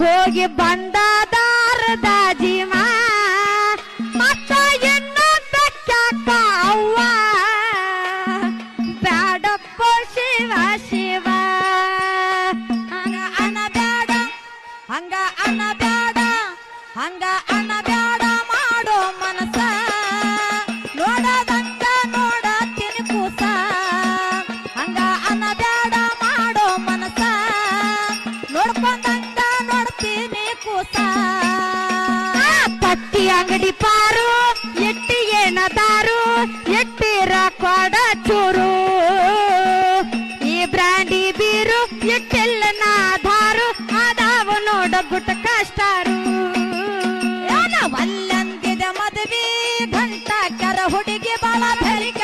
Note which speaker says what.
Speaker 1: ಹೋಗಿ ಬಂದದಾರದ ಜೀವ ಮತ್ತ ಇನ್ನೂ ಬೆಕ್ಕಾಕ ಅವ್ವ ಬ್ಯಾಡಪ್ಪ ಶಿವ ಶಿವ
Speaker 2: ಹಂಗ ಅನಬ್ಯಾಡ ಹಂಗ ಅನಬ್ಯಾಡ ಹಂಗ ಅನಬ್ಯಾಡ
Speaker 1: ಅಂಗಡಿ ಪಾರು ಎಟ್ಟಿ ಏನದಾರು ಎಟ್ಟಿರ ಕೊಡ ಚೂರು. ಈ ಬ್ರಾಂಡಿ ಬೀರು ಎಟ್ಟೆಲ್ಲ ನಾದಾರು ಅದಾವ ನೋಡ ಗುಟ ಕಷ್ಟಾರು
Speaker 2: ಒಲ್ಲಂದಿದ ಮದುವೆ ಘಂಟ ಕರ ಹುಡುಗಿ ಬಾಳ ಬೆರಿಕ